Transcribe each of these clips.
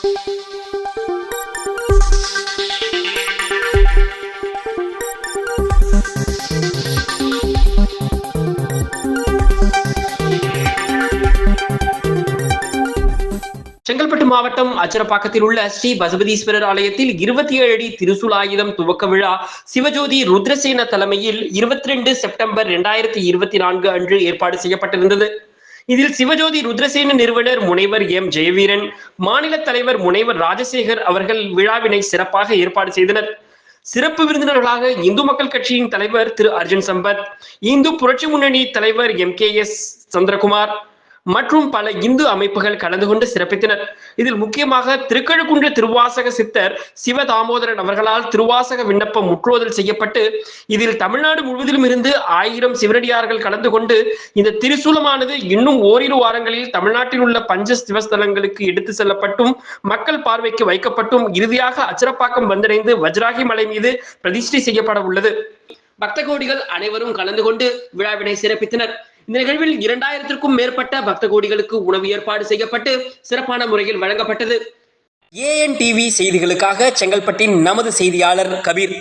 செங்கல்பட்டு மாவட்டம் அச்சரப்பாக்கத்தில் உள்ள ஸ்ரீ பசுபதீஸ்வரர் ஆலயத்தில் இருபத்தி ஏழு அடி திருசுலாயுதம் துவக்க விழா சிவஜோதி ருத்ரசேன தலைமையில் இருபத்தி ரெண்டு செப்டம்பர் இரண்டாயிரத்தி இருபத்தி நான்கு அன்று ஏற்பாடு செய்யப்பட்டிருந்தது. இதில் சிவஜோதி ருத்ரசேன நிறுவனர் முனைவர் எம். ஜெயவீரன் மாநில தலைவர் முனைவர் ராஜசேகர் அவர்கள் விழாவினை சிறப்பாக ஏற்பாடு செய்தனர். சிறப்பு விருந்தினர்களாக இந்து மக்கள் கட்சியின் தலைவர் திரு. அர்ஜுன் சம்பத் இந்து புரட்சி முன்னணி தலைவர் எம். கே. எஸ். சந்திரகுமார் மற்றும் பல இந்து அமைப்புகள் கலந்து கொண்டு சிறப்பித்தனர். இதில் முக்கியமாக திருக்கழுக்குன்ற திருவாசக சித்தர் சிவ தாமோதரன் அவர்களால் திருவாசக விண்ணப்பம் முற்றுவதல் செய்யப்பட்டு இதில் தமிழ்நாடு முழுவதிலும் இருந்து ஆயிரம் சிவனடியார்கள் கலந்து கொண்டு இந்த திருசூலமானது இன்னும் ஓரிரு வாரங்களில் தமிழ்நாட்டில் உள்ள பஞ்ச சிவஸ்தலங்களுக்கு எடுத்து செல்லப்பட்டும் மக்கள் பார்வைக்கு வைக்கப்பட்டும் இறுதியாக அச்சரப்பாக்கம் வந்தடைந்து வஜ்ராகி மலை மீது பிரதிஷ்டை செய்யப்பட உள்ளது பக்த கோடிகள் அனைவரும் கலந்து கொண்டு விழாவினை சிறப்பித்தனர். இந்த நிகழ்வில் இரண்டாயிரத்திற்கும் மேற்பட்ட பக்த கோடிகளுக்கு உணவு ஏற்பாடு செய்யப்பட்டு சிறப்பான முறையில் வழங்கப்பட்டது. ஏஎன் டிவி செய்திகளுக்காக செங்கல்பட்டின் நமது செய்தியாளர் கபீர்.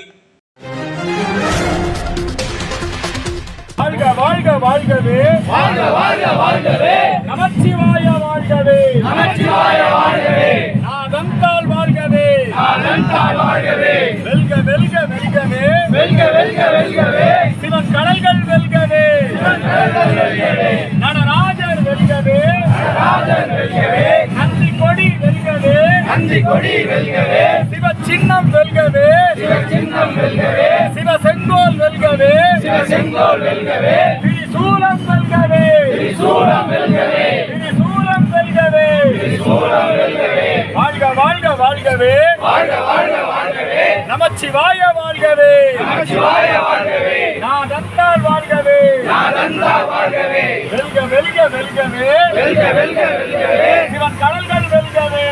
வாழ்க வாழ்க வாழ்கவே. வாழ்க வாழ்க வாழ்கவே. நமச்சிவாய வாழ்கவே. நமச்சிவாய வாழ்கவே. நாதந்தால் வாழ்கவே. அதன்தால் வாழ்கவே. வெல்க வெல்க வெல்கவே. வெல்க வெல்க வெல்கவே. சிவன் கடல்கள் வெல்கவே நந்தி கொடி வெல்கவே. சிவ சின்னம் வெல்கவே. சிவ சின்னம் வெல்கவே. சிவ செங்கோல் வெல்கவே. சிவ செங்கோல் வெல்கவே. திரிசூலம் வெல்கவே. திரிசூலம் வெல்கவே. திரிசூலம் வெல்கவே. சூலம் வெல்கவே. வாழ்க வாழ்க வாழ்கவே. வாழ்க வாழ்க வாழ்கவே. நமச்சிவாய வாழ்கவே. நமச்சிவாய வாழ்கவே. நாதந்தால் வாழ்கவே. அதன்தால் வாழ்கவே. வெல்க வெல்க வெல்கவே. வெல்க வெல்க வெல்கவே சிவன் கடல்கள் வெல்கவே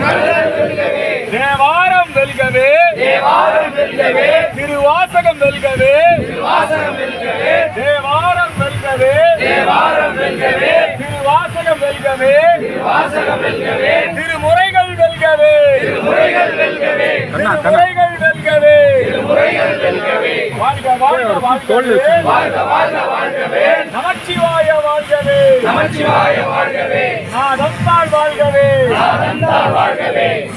கடல் வெல்கவே தேவாரம் வெல்கவே. தேவாரம் வெல்கவே. திருவாசகம் வெல்கவே. திருவாசகம் வெல்கவே. தேவாரம் வெல்கவே. தேவாரம் வெல்கவே. திருவாசகம் வெல்கவே. திருவாசகம் வெல்கவே. திருமுறைகள் வெல்கவே. முறைகள் வெல்கவே. திருமுறைகள் வெல்கவே. முறைகள் வெல்கவே. வாழ்க வாழ்க வாழ்கவே. வாழ்க வாழ்க வாழ்கவே. நமச்சிவாய வாழ்கவே. நமச்சிவாய வாழ்கவே. நாதந்தாள் வாழ்கவே. அதன்தால் வாழ்கவே.